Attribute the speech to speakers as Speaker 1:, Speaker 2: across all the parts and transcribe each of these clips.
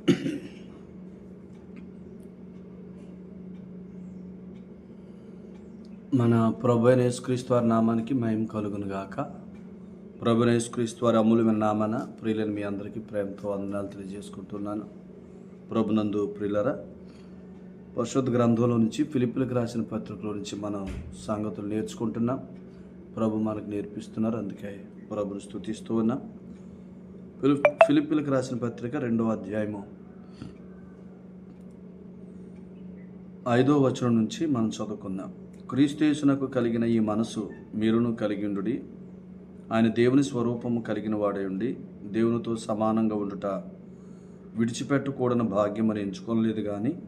Speaker 1: మన ప్రభు యేసుక్రీస్తు వారి నామానికి మయం కలుగును గాక. ప్రభు యేసుక్రీస్తు వారి అమూల్యమైన నామాన ప్రియులని మీ అందరికీ ప్రేమతో వందనాలు తెలియజేసుకుంటున్నాను. ప్రభునందు ప్రియులరా పరిశుద్ధ గ్రంథంలో నుంచి ఫిలిపిలకు రాసిన పత్రికలో నుంచి మనం సంగతులు నేర్చుకుంటున్నాం. ప్రభు మనకు నేర్పిస్తున్నారు. అందుకే ప్రభుని స్థుతిస్తూ ఉన్నాం. ఫిలిపిలకు రాసిన పత్రిక రెండవ అధ్యాయము. ఐదో వచనం నుంచి మనం చదువుకుందాం. క్రీస్తునకు కలిగిన ఈ మనసు మీరును కలిగి ఉండుడి. ఆయన దేవుని స్వరూపము కలిగిన వాడే ఉండి దేవునితో సమానంగా ఉండుట విడిచిపెట్టకూడని భాగ్యం అని ఎంచుకోలేదు కానీ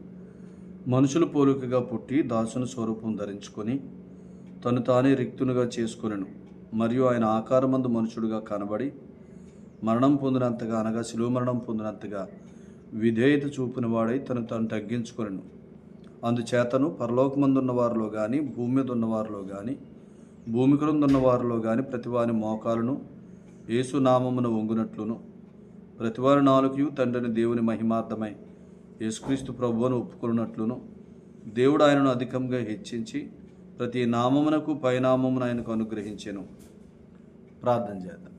Speaker 1: మనుషులు పోలికగా పుట్టి దాసుని స్వరూపం ధరించుకొని తను తానే రిక్తునుగా చేసుకొనెను. మరియు ఆయన ఆకారమందు మనుషుడుగా కనబడి మరణం పొందినంతగా అనగా శిలువ మరణం పొందినంతగా విధేయత చూపిన వాడై తను తను తగ్గించుకొనను. అందుచేతను పరలోకమందున్న వారిలో కానీ భూమి మీద ఉన్నవారిలో కానీ భూమి క్రింద ఉన్నవారిలో కానీ ప్రతివాని మోకాలను యేసు నామమున వంగునట్లును. ప్రతివారి నాలుగు తండ్రిని దేవుని మహిమార్థమై యేసుక్రీస్తు ప్రభువును ఒప్పుకున్నట్లును దేవుడు ఆయనను అధికంగా హెచ్చించి ప్రతి నామమునకు పైనామమును ఆయనకు అనుగ్రహించెను. ప్రార్థన చేద్దాం.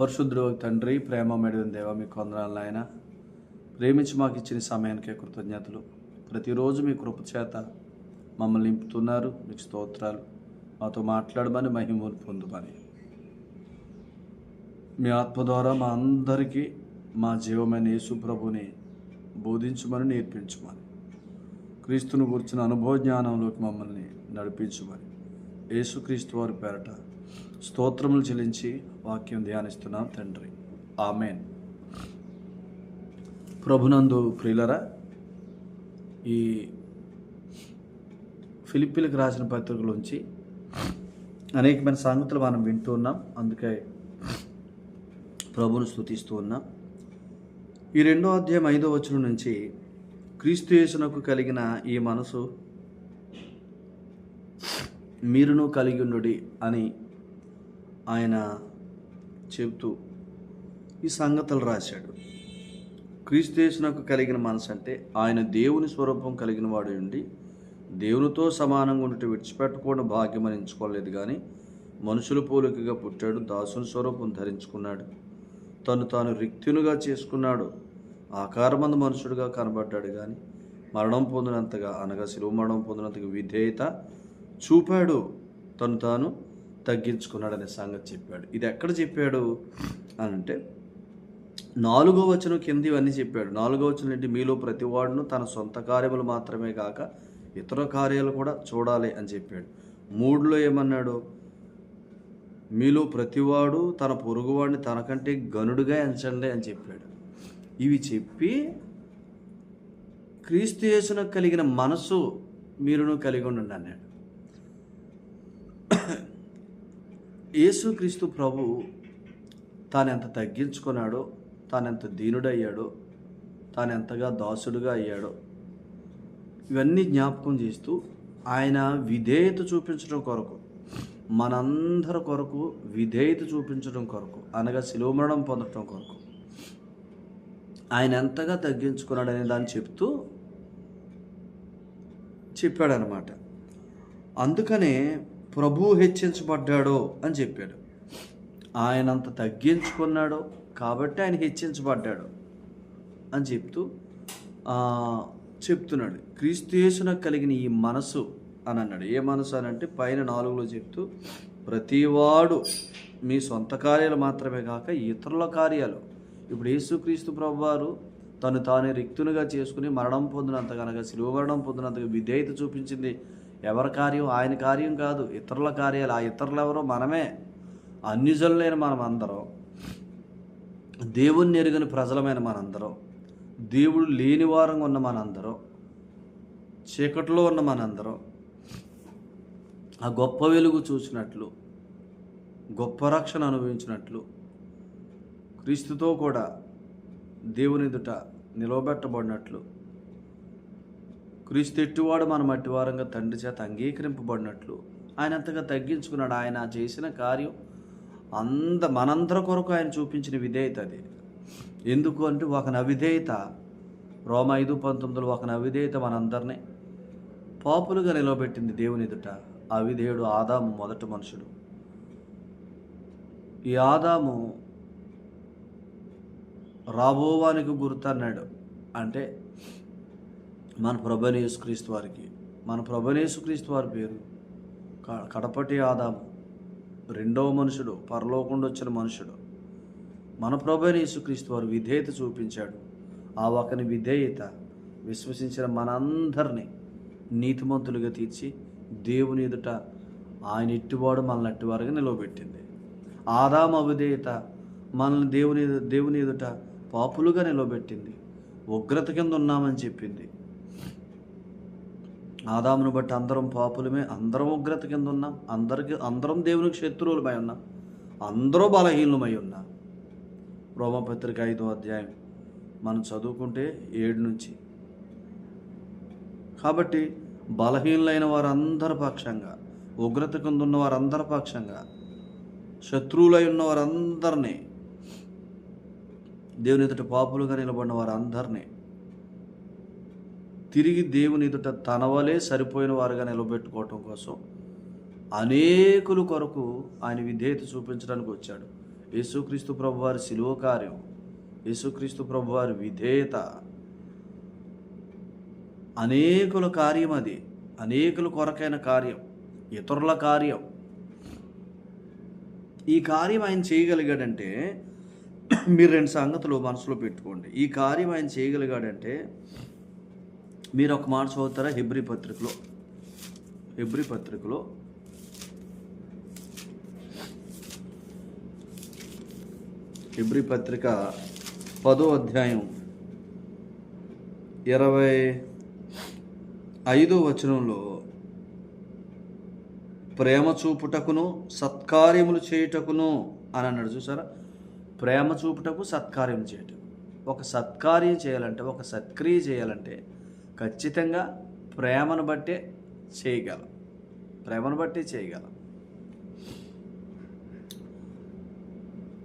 Speaker 1: పరిశుద్ధుడు తండ్రి ప్రేమ మెడిన దేవ మీ కొందనాలు ఆయన ప్రేమించి మాకు ఇచ్చిన సమయానికే కృతజ్ఞతలు. ప్రతిరోజు మీ కృపచేత మమ్మల్ని నింపుతున్నారు. మీకు స్తోత్రాలు. మాతో మాట్లాడమని మహిమను పొందుమని. మీ ఆత్మ ద్వారా మా అందరికీ మా జీవమైన యేసు ప్రభుని బోధించమని నేర్పించమని. క్రీస్తును గురించిన అనుభవ జ్ఞానంలోకి మమ్మల్ని నడిపించమని. యేసుక్రీస్తు వారి పేరట స్తోత్రములు చెల్లించి వాక్యం ధ్యానిస్తున్నాం తండ్రి. ఆమెన్. ప్రభునందు ప్రియులరా ఈ ఫిలిప్పీలకు రాసిన పత్రికలోంచి అనేకమైన సంగతులు మనం వింటూ ఉన్నాం. అందుకే ప్రభును స్థుతిస్తూ ఉన్నాం. ఈ రెండో అధ్యాయం ఐదో వచనం నుంచి క్రీస్తు యేసునకు కలిగిన ఈ మనసు మీరును కలిగి ఉండుడి అని ఆయన చెబుతూ ఈ సంగతులు రాశాడు. క్రీస్తుయేసునకు కలిగిన మనసు అంటే ఆయన దేవుని స్వరూపం కలిగిన వాడు ఉండి దేవునితో సమానంగా ఉండి విడిచిపెట్టకుండా భాగ్యం అని ఎంచుకోలేదు కానీ మనుషుల పోలికగా పుట్టాడు దాసుని స్వరూపం ధరించుకున్నాడు. తను తాను రిక్తునుగా చేసుకున్నాడు ఆకారమందు మనుషుడుగా కనబడ్డాడు కానీ మరణం పొందినంతగా అనగా శిలువ మరణం పొందినంతగా విధేయత చూపాడు. తను తాను తగ్గించుకున్నాడనే సంగతి చెప్పాడు. ఇది ఎక్కడ చెప్పాడు? అని అంటే నాలుగో వచనం కింద ఇవన్నీ చెప్పాడు. నాలుగో వచనం ఏంటి? మీలో ప్రతివాడును తన సొంత కార్యములు మాత్రమే కాక ఇతర కార్యాలు కూడా చూడాలి అని చెప్పాడు. మూడులో ఏమన్నాడు? మీలో ప్రతివాడు తన పొరుగువాడిని తనకంటే గనుడుగా ఎంచండి అని చెప్పాడు. ఇవి చెప్పి క్రీస్తు యేసునకు కలిగిన మనసు మీరును కలిగి ఉండండి అన్నాడు. యేసుక్రీస్తు ప్రభు తాను ఎంత తగ్గించుకున్నాడో తానెంత దీనుడయ్యాడో తానెంతగా దాసుడుగా అయ్యాడో ఇవన్నీ జ్ఞాపకం చేస్తూ ఆయన విధేయత చూపించడం కొరకు మనందరి కొరకు విధేయత చూపించడం కొరకు అనగా శిలోమరణం పొందడం కొరకు ఆయన ఎంతగా తగ్గించుకున్నాడనే దాన్ని చెప్తూ చెప్పాడనమాట అందుకనే ప్రభు హెచ్చించబడ్డాడో అని చెప్పాడు. ఆయన అంత తగ్గించుకున్నాడో కాబట్టి ఆయన హెచ్చించబడ్డాడు అని చెప్తూ చెప్తున్నాడు. క్రీస్తుయేసున కలిగిన ఈ మనసు అని అన్నాడు. ఏ మనసు అని అంటే పైన నాలుగులో చెప్తూ ప్రతివాడు మీ సొంత కార్యాలు మాత్రమే కాక ఇతరుల కార్యాలు. ఇప్పుడు యేసుక్రీస్తు ప్రభువారు తను తానే రిక్తునిగా చేసుకుని మరణం పొందినంత కనుక శిలువ మరణం పొందినంతగా విధేయత చూపించింది. ఎవరి కార్యం ఆయన కార్యం కాదు ఇతరుల కార్యాలు. ఆ ఇతరులు ఎవరో మనమే. అన్యుజులైన మనం అందరం దేవుణ్ణి ఎరుగని ప్రజలమైన మనందరం. దేవుడు లేని వారంగా ఉన్న మనందరం. చీకట్లో ఉన్న మనందరం. ఆ గొప్ప వెలుగు చూసినట్లు గొప్ప రక్షణ అనుభవించినట్లు క్రీస్తుతో కూడా దేవుని ఎదుట నిలవబెట్టబడినట్లు క్రీస్తు ఎట్టివాడు మన మట్టివారంగా తండ్రి చేత అంగీకరింపబడినట్లు. ఆయన అంతగా తగ్గించుకున్నాడు. ఆయన చేసిన కార్యం అంద మనందరి కొరకు ఆయన చూపించిన విధేయత అది. ఎందుకు అంటే ఒక నవిధేయత. రోమ ఐదు పంతొమ్మిదిలో ఒక నవిధేయత మనందరినీ పాపులుగా నిలబెట్టింది దేవుని ఎదుట. ఆ అవిధేయుడు ఆదాము మొదటి మనుషుడు. ఈ ఆదాము రాబోవానికి గుర్తన్నాడు అంటే మన ప్రభుని యేసుక్రీస్తు వారికి. మన ప్రభుని యేసుక్రీస్తు వారి పేరు క- కడపటి ఆదాము. రెండవ మనుషుడు పరలోకుండా వచ్చిన మనుషుడు. మన ప్రభుని యేసుక్రీస్తు వారు విధేయత చూపించాడు. ఆ ఒకని విధేయత విశ్వసించిన మనందరినీ నీతిమంతులుగా తీర్చి దేవుని ఎదుట ఆయన ఇట్టువాడు మనల్ని అట్టివారుగా నిలవబెట్టింది. ఆదామ అవిధేయత మనల్ని దేవుని దేవుని ఎదుట పాపులుగా నిలవబెట్టింది. ఉగ్రత కింద ఉన్నామని చెప్పింది. ఆదామును బట్టి అందరం పాపులమే అందరం ఉగ్రత కింద ఉన్నాం అందరికి అందరం దేవునికి శత్రువులమై ఉన్నాం అందరూ బలహీనమై ఉన్నాం రోమపత్రిక ఐదో అధ్యాయం. మనం చదువుకుంటే ఏడు నుంచి. కాబట్టి బలహీనులైన వారందరి పక్షంగా ఉగ్రత కింద ఉన్న వారందరి పక్షంగా శత్రువులై ఉన్న వారందరినీ దేవుని ఎదుట పాపులుగా నిలబడిన వారందరినీ తిరిగి దేవుని ఎదుట తన వలే సరిపోయిన వారుగా నిలబెట్టుకోవటం కోసం అనేకుల కొరకు ఆయన విధేయత చూపించడానికి వచ్చాడు. యేసుక్రీస్తు ప్రభువారి శిలువ కార్యం యేసుక్రీస్తు ప్రభువారి విధేయత. అనేకుల కార్యం అది. అనేకుల కొరకైన కార్యం ఇతరుల కార్యం. ఈ కార్యం ఆయన చేయగలిగాడంటే మీరు రెండు సంగతులు మనసులో పెట్టుకోండి. ఈ కార్యం ఆయన చేయగలిగాడంటే మీరు ఒక మాట చదువుతారా? హెబ్రి పత్రికలో. హెబ్రి పత్రికలో. హెబ్రి పత్రిక పదో అధ్యాయం ఇరవై ఐదో వచనంలో ప్రేమ చూపుటకును సత్కార్యములు చేయుటకును అని అన్నాడు. చూసారా? ప్రేమ చూపుటకు సత్కార్యం చేయటం ఒక సత్కార్యం చేయాలంటే ఒక సత్క్రియ చేయాలంటే ఖచ్చితంగా ప్రేమను బట్టే చేయగలం. ప్రేమను బట్టే చేయగలం.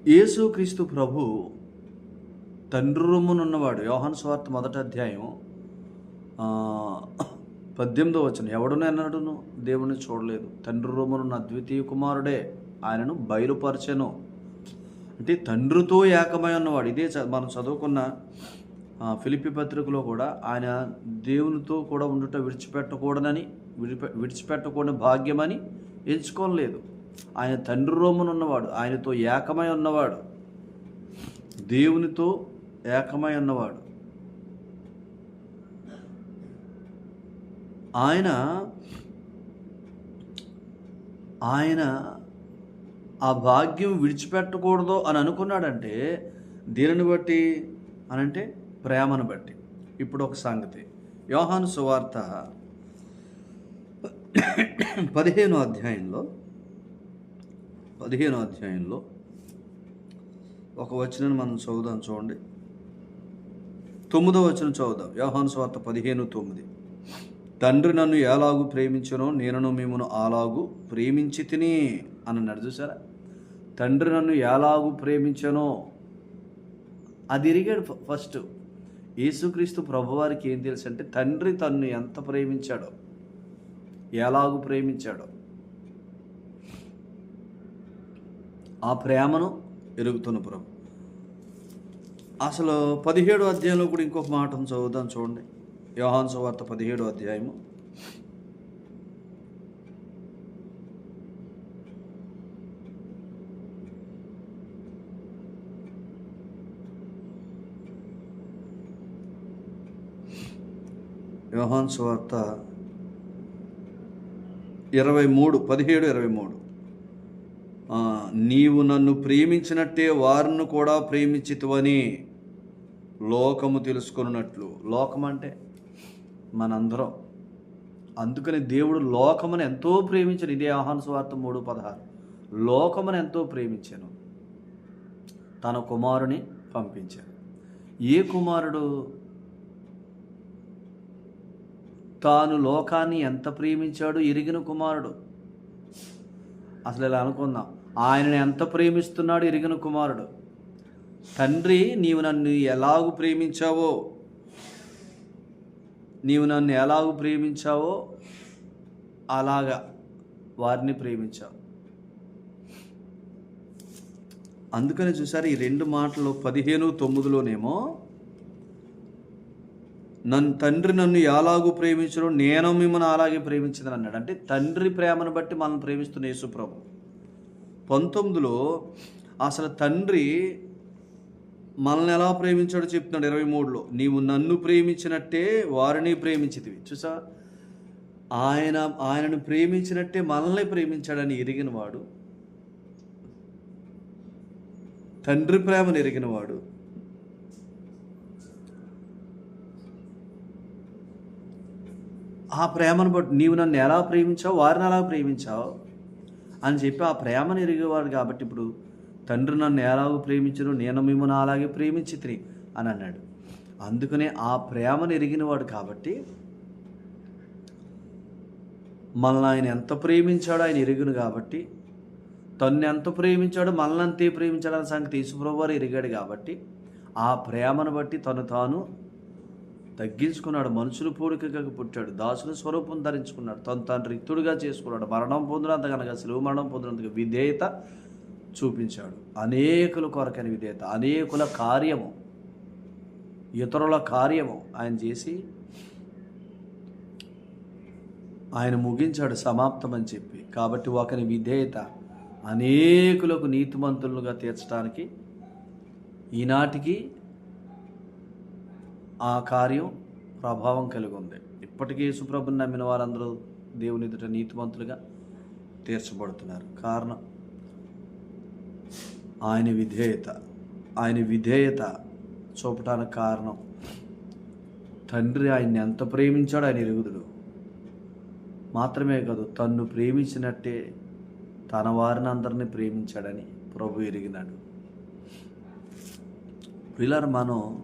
Speaker 1: యేసుక్రీస్తు ప్రభు తండ్రి రొమ్మునున్నవాడు. యోహన్ స్వార్థ మొదటి అధ్యాయం పద్దెనిమిదో వచ్చిన ఎవడునే అన్నాడును దేవుని చూడలేదు. తండ్రి రొమ్మునున్న అద్వితీయ కుమారుడే ఆయనను బయలుపరచెను. అంటే తండ్రితో ఏకమై ఉన్నవాడు. ఇదే మనం చదువుకున్న ఫిలిపి పత్రికలో కూడా ఆయన దేవునితో కూడా ఉండుట విడిచిపెట్టకూడదని విడిపె విడిచిపెట్టకూడని భాగ్యమని ఎంచుకోలేదు. ఆయన తండ్రి రోమనున్నవాడు ఆయనతో ఏకమై ఉన్నవాడు. దేవునితో ఏకమై ఉన్నవాడు. ఆయన ఆయన ఆ భాగ్యం విడిచిపెట్టకూడదు అని అనుకున్నాడంటే దీనిని బట్టి అనంటే ప్రేమను బట్టి. ఇప్పుడు ఒక సంగతి. యోహాను సువార్త పదిహేను అధ్యాయంలో పదిహేను అధ్యాయంలో ఒక వచనం మనం చదువుదాం చూడండి. తొమ్మిదో వచనం చదువుదాం. యోహాను సువార్త పదిహేను తొమ్మిది. తండ్రి నన్ను ఎలాగు ప్రేమించనో నేను మిమ్మను అలాగూ ప్రేమించి తిని అని అన్నాడు చూసారా? తండ్రి నన్ను ఎలాగు ప్రేమించనో అది ఇరిగాడు ఫస్ట్ యేసుక్రీస్తు ప్రభువారికి ఏం తెలుసు అంటే తండ్రి తన్ను ఎంత ప్రేమించాడో ఎలాగు ప్రేమించాడో ఆ ప్రేమను ఎరుగుతున్న ప్రభు. అసలు పదిహేడు అధ్యాయంలో కూడా ఇంకొక మాట చదువుదాం చూడండి. యోహాన్ సువార్త పదిహేడు అధ్యాయము. యోహాన్ సువార్త ఇరవై మూడు పదిహేడు ఇరవై మూడు నీవు నన్ను ప్రేమించినట్టే వారిని కూడా ప్రేమించితువని లోకము తెలుసుకున్నట్లు లోకం అంటే మనందరం. అందుకని దేవుడు లోకమును ఎంతో ప్రేమించాను ఇదే ఆహ్వాన స్వార్థ మూడు పదహారు. లోకమును ఎంతో ప్రేమించాను. తన కుమారుని పంపించాను ఏ కుమారుడు? తాను లోకాన్ని ఎంత ప్రేమించాడు ఎరిగిన కుమారుడు. అసలు ఇలా అనుకుందాం. ఆయనను ఎంత ప్రేమిస్తున్నాడు ఎరిగిన కుమారుడు. తండ్రి నీవు నన్ను ఎలాగూ ప్రేమించావో? నీవు నన్ను ఎలాగూ ప్రేమించావో? అలాగా వారిని ప్రేమించావు. అందుకని చూసారు ఈ రెండు మాటలు పదిహేను తొమ్మిదిలోనేమో నన్ను తండ్రి నన్ను ఎలాగూ ప్రేమించడం నేను మిమ్మల్ని అలాగే ప్రేమించిందని అన్నాడు. అంటే తండ్రి ప్రేమను బట్టి మనం ప్రేమిస్తున్న యేసుప్రభు. పంతొమ్మిదిలో అసలు తండ్రి మనల్ని ఎలా ప్రేమించాడో చెప్తున్నాడు ఇరవై మూడులో. నీవు నన్ను ప్రేమించినట్టే వారిని ప్రేమించితివి. చూసా? ఆయన ఆయనను ప్రేమించినట్టే మనల్ని ప్రేమించాడని ఎరిగినవాడు. తండ్రి ప్రేమను ఎరిగినవాడు. ఆ ప్రేమను బట్టి నీవు నన్ను ఎలా ప్రేమించావు వారిని ఎలా ప్రేమించావు అని చెప్పి ఆ ప్రేమను ఎరిగేవాడు కాబట్టి ఇప్పుడు తండ్రి నన్ను ఎలాగో ప్రేమించను నేను మిమ్మల్ని అలాగే ప్రేమించి అని అన్నాడు. అందుకనే ఆ ప్రేమను ఎరిగినవాడు కాబట్టి మనల్ని ఆయన ఎంత ప్రేమించాడో ఆయన ఎరుగును కాబట్టి తన్ను ఎంత ప్రేమించాడో మనల్ని అంతే ప్రేమించాడని సంగతి యేసుప్రభు వారు ఎరిగాడు కాబట్టి ఆ ప్రేమను బట్టి తను తాను తగ్గించుకున్నాడు మనుషులు పూడికగా పుట్టాడు దాసుల స్వరూపం ధరించుకున్నాడు తను తాను రిక్తుడిగా చేసుకున్నాడు మరణం పొందినంత కనుక సెలవు మరణం పొందినంతగా విధేయత చూపించాడు. అనేకుల కొరకని విధేయత అనేకుల కార్యము ఇతరుల కార్యము ఆయన చేసి ఆయన ముగించాడు సమాప్తం అని చెప్పి. కాబట్టి ఒకని విధేయత అనేకులకు నీతిమంతులుగా తీర్చడానికి ఈనాటికి ఆ కార్యం ప్రభావం కలిగి ఉంది ఇప్పటికీ యేసుప్రభుని నమ్మిన వారందరూ దేవుని ఎదుట నీతిమంతులుగా తీర్చబడుతున్నారు. కారణం ఆయన విధేయత. ఆయన విధేయత చూపటానికి కారణం తండ్రి ఆయన్ని ఎంత ప్రేమించాడో ఆయన ఎరుగుదుడు. మాత్రమే కాదు తన్ను ప్రేమించినట్టే తన వారిని అందరినీ ప్రేమించాడని ప్రభు ఎరిగినాడు. పిల్లలు మనం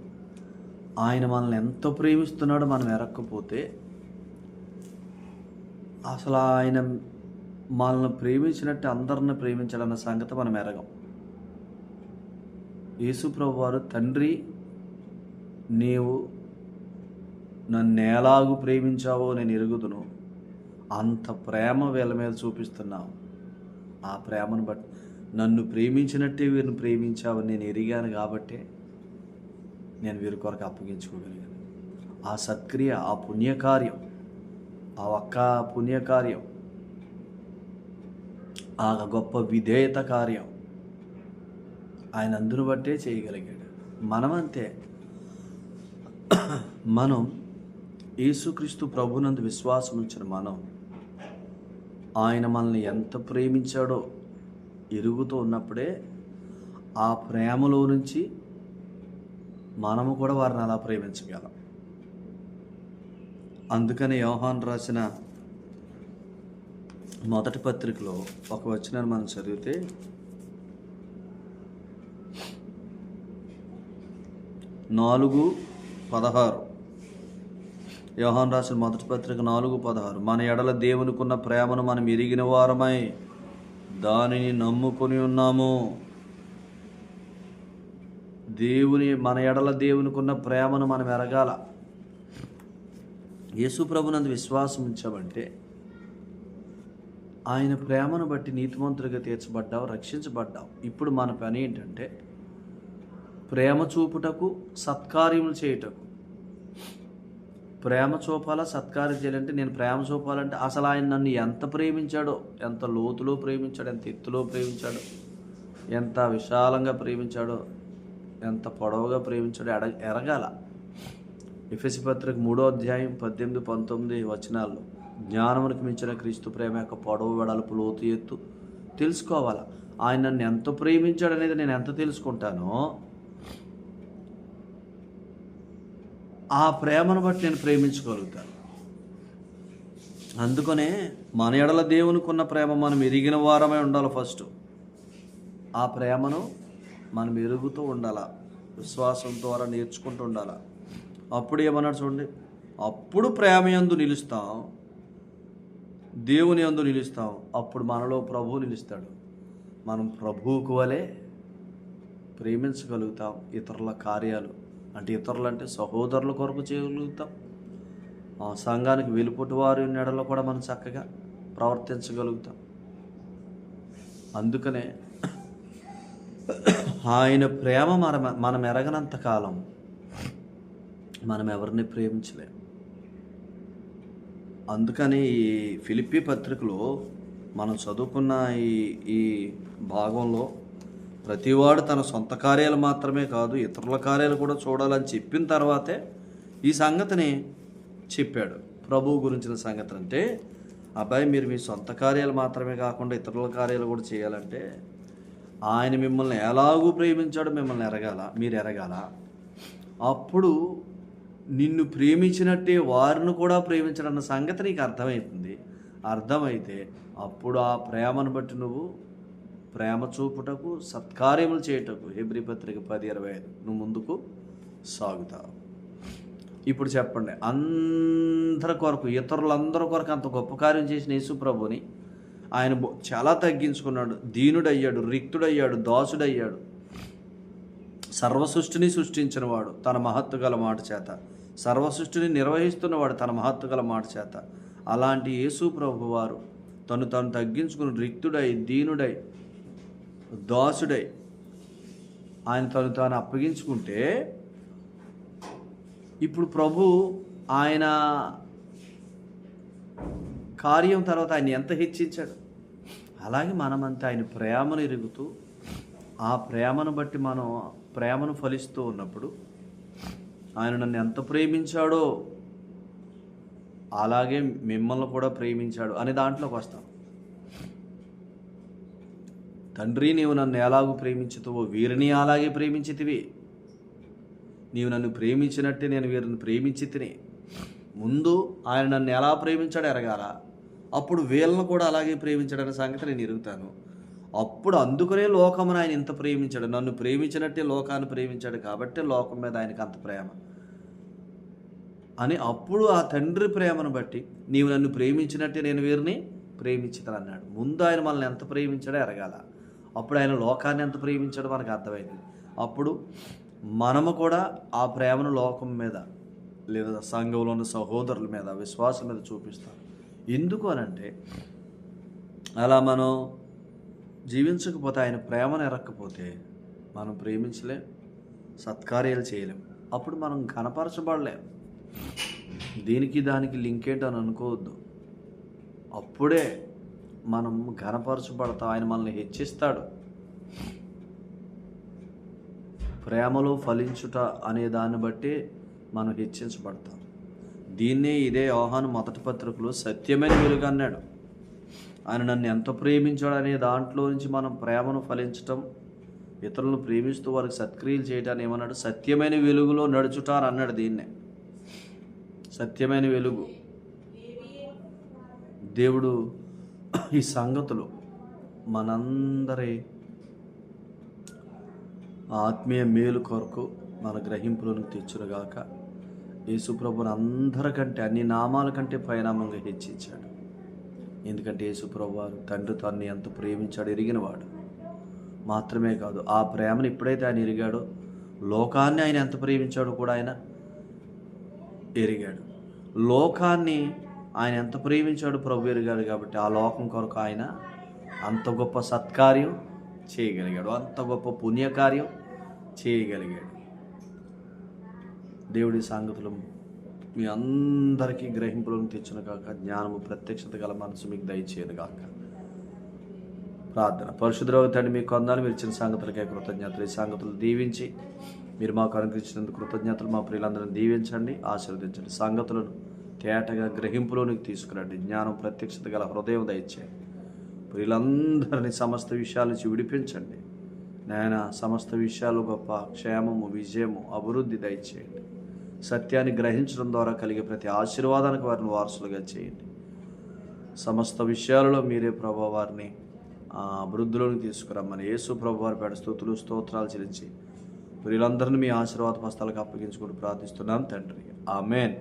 Speaker 1: ఆయన మనల్ని ఎంత ప్రేమిస్తున్నాడో మనం ఎరక్కపోతే అసలు ఆయన మనల్ని ప్రేమించినట్టు అందరిని ప్రేమించాలన్న సంగతి మనం ఎరగం. యేసుప్రభు వారు తండ్రి నీవు నన్ను ఎలాగూ ప్రేమించావో నేను ఎరుగుదును. అంత ప్రేమ వీళ్ళ మీద చూపిస్తున్నావు. ఆ ప్రేమను బట్టి నన్ను ప్రేమించినట్టే వీరిని ప్రేమించావని నేను ఎరిగాను కాబట్టే నేను వీరి కొరకు అప్పగించుకోగలిగాను. ఆ సత్క్రియ ఆ పుణ్యకార్యం ఆ ఒక్క పుణ్యకార్యం ఆ గొప్ప విధేయత కార్యం ఆయన అందును బట్టే చేయగలిగాడు. మనమంతే. మనం యేసుక్రీస్తు ప్రభునందు విశ్వాసం ఉంచిన మనం ఆయన మనల్ని ఎంత ప్రేమించాడో ఎరుగుతూ ఉన్నప్పుడే ఆ ప్రేమలో నుంచి మనము కూడా వారిని అలా ప్రేమించగలం. అందుకని యోహాన్ రాసిన మొదటి పత్రికలో ఒక వచనాన్ని మనం చదివితే నాలుగు పదహారు. యోహాన్ రాసిన మొదటి పత్రిక నాలుగు పదహారు. మన ఎడల దేవునికున్న ప్రేమను మనం ఎరిగిన వారమై దానిని నమ్ముకొని ఉన్నాము. దేవుని మన ఎడల దేవునికున్న ప్రేమను మనం ఎరగాల. యేసు ప్రభునందు విశ్వాసం ఉంచామంటే ఆయన ప్రేమను బట్టి నీతిమంతులుగా తీర్చబడ్డావు రక్షించబడ్డావు. ఇప్పుడు మన పని ఏంటంటే ప్రేమ చూపుటకు సత్కార్యములు చేయుటకు. ప్రేమ చూపాలా సత్కార్యం చేయాలంటే నేను ప్రేమ చూపాలంటే అసలు ఆయన నన్ను ఎంత ప్రేమించాడో ఎంత లోతులో ప్రేమించాడో ఎంత ఎత్తులో ప్రేమించాడో ఎంత విశాలంగా ప్రేమించాడో ఎంత పొడవుగా ప్రేమించాడో ఎడ ఎరగాల. ఎఫ్ఎసి పత్రిక మూడో అధ్యాయం పద్దెనిమిది పంతొమ్మిది వచనాల్లో జ్ఞానమునికి మించిన క్రీస్తు ప్రేమ యొక్క పొడవు వెడల్పు లోతు ఎత్తు తెలుసుకోవాలి. ఆయన నన్ను ఎంత ప్రేమించాడు అనేది నేను ఎంత తెలుసుకుంటానో ఆ ప్రేమను బట్టి నేను ప్రేమించగలుగుతాను. అందుకనే మన ఎడల దేవునికి ఉన్న ప్రేమ మనం ఎరిగిన వారమే ఉండాలి ఫస్ట్. ఆ ప్రేమను మనం ఎరుగుతూ ఉండాల? విశ్వాసం ద్వారా నేర్చుకుంటూ ఉండాల? అప్పుడు ఏమన్నాడు చూడండి అప్పుడు ప్రేమ యందు నిలుస్తాం దేవుని యందు నిలుస్తాం అప్పుడు మనలో ప్రభువు నిలుస్తాడు. మనం ప్రభువుకు వలె ప్రేమించగలుగుతాం ఇతరుల కార్యాలు. అంటే ఇతరులు అంటే సహోదరుల కొరకు చేయగలుగుతాం. ఆ సంఘానికి వెలుపుటి వారి నెడలో కూడా మనం చక్కగా ప్రవర్తించగలుగుతాం. అందుకనే ఆయన ప్రేమ మన మనం ఎరగనంత కాలం మనం ఎవరిని ప్రేమించలేం. అందుకని ఈ ఫిలిపి పత్రికలో మనం చదువుకున్న ఈ ఈ భాగంలో ప్రతివాడు తన సొంత కార్యాలు మాత్రమే కాదు ఇతరుల కార్యాలు కూడా చూడాలని చెప్పిన తర్వాతే ఈ సంగతిని చెప్పాడు. ప్రభువు గురించిన సంగతి అంటే అబ్బాయి మీరు మీ సొంత కార్యాలు మాత్రమే కాకుండా ఇతరుల కార్యాలు కూడా చేయాలంటే ఆయన మిమ్మల్ని ఎలాగూ ప్రేమించాడో మిమ్మల్ని ఎరగాల మీరు ఎరగాల. అప్పుడు నిన్ను ప్రేమించినట్టే వారిని కూడా ప్రేమించడన్న సంగతి నీకు అర్థమవుతుంది అర్థమైతే అప్పుడు ఆ ప్రేమను బట్టి నువ్వు ప్రేమ చూపుటకు సత్కార్యములు చేయుటకు హెబ్రి పత్రిక పది ఇరవై ఐదు నువ్వు ముందుకు సాగుతావు ఇప్పుడు చెప్పండి అందరి కొరకు ఇతరులందరి కొరకు అంత గొప్ప కార్యం చేసిన యేసు ప్రభుని ఆయన చాలా తగ్గించుకున్నాడు. దీనుడయ్యాడు రిక్తుడయ్యాడు దాసుడయ్యాడు. సర్వసృష్టిని సృష్టించినవాడు తన మహత్తు గల మాట చేత. సర్వసృష్టిని నిర్వహిస్తున్నవాడు తన మహత్తు గల మాట చేత. అలాంటి యేసు ప్రభు వారు తను తను తగ్గించుకుని రిక్తుడై దీనుడై దాసుడై ఆయన తను తాను అప్పగించుకుంటే ఇప్పుడు ప్రభు ఆయన కార్యం తర్వాత ఆయన ఎంత హెచ్చించాడు? అలాగే మనమంతా ఆయన ప్రేమను ఎరుగుతూ ఆ ప్రేమను బట్టి మనం ప్రేమను ఫలిస్తూ ఉన్నప్పుడు ఆయన నన్ను ఎంత ప్రేమించాడో అలాగే మిమ్మల్ని కూడా ప్రేమించాడు అనే దాంట్లోకి వస్తాం. తండ్రి నీవు నన్ను ఎలాగూ ప్రేమించుతావో వీరిని అలాగే ప్రేమించితివి. నీవు నన్ను ప్రేమించినట్టే నేను వీరిని ప్రేమించి తిని ముందు ఆయన నన్ను ఎలా ప్రేమించాడో ఎరగాల. అప్పుడు వీళ్ళను కూడా అలాగే ప్రేమించాడనే సంగతి నేను ఎరుగుతాను. అప్పుడు అందుకనే లోకమును ఆయన ఇంత ప్రేమించాడు. నన్ను ప్రేమించినట్టే లోకాన్ని ప్రేమించాడు కాబట్టి లోకం మీద ఆయనకు అంత ప్రేమ. అని అప్పుడు ఆ తండ్రి ప్రేమను బట్టి నీవు నన్ను ప్రేమించినట్టే నేను వీరిని ప్రేమించుతాను అన్నాడు ముందు ఆయన మనల్ని ఎంత ప్రేమించాడో ఎరగాల. అప్పుడు ఆయన లోకాన్ని ఎంత ప్రేమించాడో మనకు అర్థమైంది. అప్పుడు మనము కూడా ఆ ప్రేమను లోకం మీద లేదా సంఘంలో ఉన్న సహోదరుల మీద విశ్వాసం మీద చూపిస్తాం ఎందుకు అనంటే అలా మనం జీవించకపోతే ఆయన ప్రేమను ఎరక్కపోతే మనం ప్రేమించలేం సత్కార్యాలు చేయలేం. అప్పుడు మనం కనపరచబడలేం దీనికి దానికి లింక్ ఏంటని అనుకోవద్దు. అప్పుడే మనం ఘనపరచబడతాం ఆయన మనల్ని హెచ్చిస్తాడు. ప్రేమలో ఫలించుట అనే దాన్ని బట్టి మనం హెచ్చించబడతాం. దీన్నే ఇదే యోహాను మొదటి పత్రికలో సత్యమైన వెలుగు అన్నాడు. ఆయన నన్ను ఎంత ప్రేమించాడు అనే దాంట్లో నుంచి మనం ప్రేమను ఫలించటం ఇతరులను ప్రేమిస్తూ వారికి సత్క్రియలు చేయటాన్ని ఏమన్నాడు? సత్యమైన వెలుగులో నడుచుటారు అన్నాడు దీన్నే. సత్యమైన వెలుగు. దేవుడు ఈ సంగతులు మనందరి ఆత్మీయ మేలు కొరకు మన గ్రహింపులను తెచ్చునుగాక యేసుప్రభుని అందరికంటే అన్ని నామాల కంటే పరిణామంగా హెచ్చించాడు. ఎందుకంటే యేసుప్రభు వారు తండ్రి తన్ని ఎంత ప్రేమించాడు ఎరిగినవాడు. మాత్రమే కాదు ఆ ప్రేమను ఎప్పుడైతే ఆయన ఎరిగాడో లోకాన్ని ఆయన ఎంత ప్రేమించాడో కూడా ఆయన ఎరిగాడు. లోకాన్ని ఆయన ఎంత ప్రేమించాడు ప్రభు ఎరిగాడు కాబట్టి ఆ లోకం కొరకు ఆయన అంత గొప్ప సత్కార్యం చేయగలిగాడు అంత గొప్ప పుణ్యకార్యం చేయగలిగాడు. దేవుడి సంగతులు మీ అందరికీ గ్రహింపులను తెచ్చిన కాక జ్ఞానము ప్రత్యక్షత గల మనసు మీకు దయచేయను కాక ప్రార్థన. పరిశుద్ధరావు తండ్రి మీకు కొందాలు మీరు ఇచ్చిన సంగతులకే కృతజ్ఞతలు. ఈ సంగతులు దీవించి మీరు మాకు అనుగ్రహించినందుకు కృతజ్ఞతలు. మా ప్రియులందరిని దీవించండి ఆశీర్వదించండి. సంగతులను తేటగా గ్రహింపులోనికి తీసుకురండి. జ్ఞానం ప్రత్యక్షత గల హృదయం దయచేయండి. ప్రియులందరినీ సమస్త విషయాల నుంచి విడిపించండి. నాయన సమస్త విషయాలు గొప్ప క్షేమము విజయము అభివృద్ధి దయచేయండి. సత్యాన్ని గ్రహించడం ద్వారా కలిగే ప్రతి ఆశీర్వాదానికి వారిని వారసులుగా చేయండి. సమస్త విషయాలలో మీరే ప్రభు వారిని అభివృద్ధిలోకి తీసుకురమ్మని యేసు ప్రభు వారి పేడ స్థుతులు స్తోత్రాలు చెల్లించి వీళ్ళందరినీ మీ ఆశీర్వాద హస్తాలకు అప్పగించుకుంటూ ప్రార్థిస్తున్నాం తండ్రి. ఆమెన్.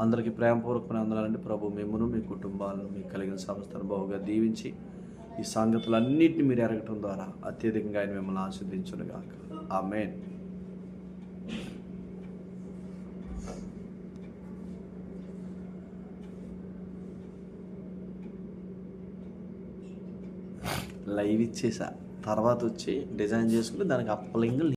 Speaker 1: అందరికీ ప్రేమపూర్వకమైన వందనాలండి ప్రభు. మిమ్మను మీ కుటుంబాలను మీకు కలిగిన సంస్థను బహుగా దీవించి ఈ సంగతులన్నింటినీ మీరు ఎరగటం ద్వారా అత్యధికంగా ఆయన మిమ్మల్ని ఆస్వాదించునుగాక ఆమెన్. లైవ్ ఇచ్చేసా. తర్వాత వచ్చి డిజైన్ చేసుకుని దానికి అప్పలింగ్